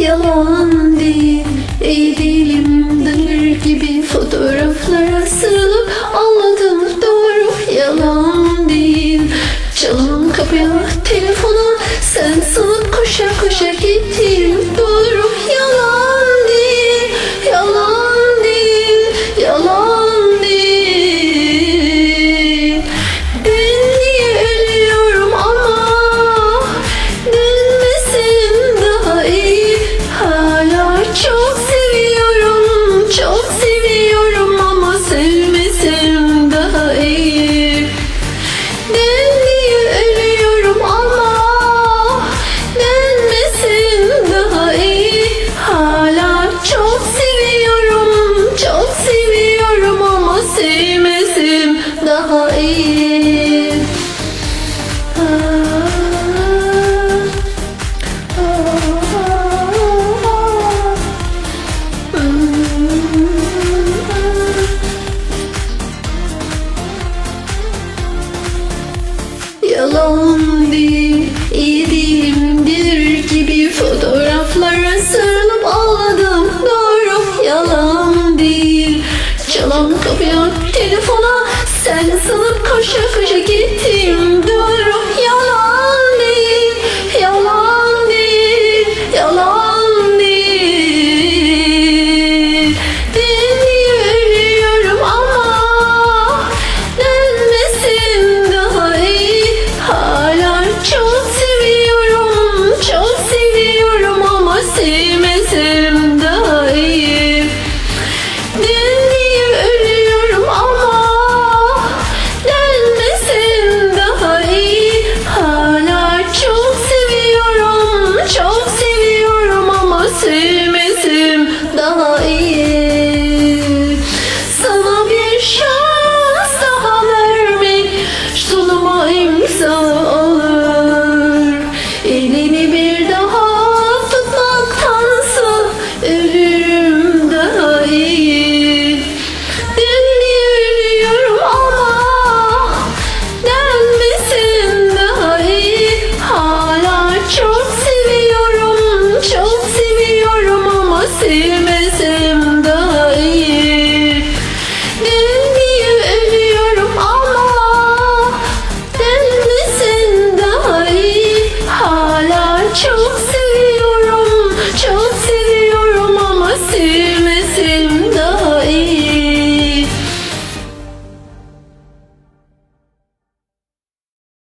Yalan değil, iyi değilim Demir gibi fotoğraflara sarılıp anladım doğru. Yalan değil, çalın kapıya telefona daha iyi. Yalan değil, iyi değilim gibi fotoğraflara sarılıp ağladım doğru yalan değil Çalan kapıya Ich schüffel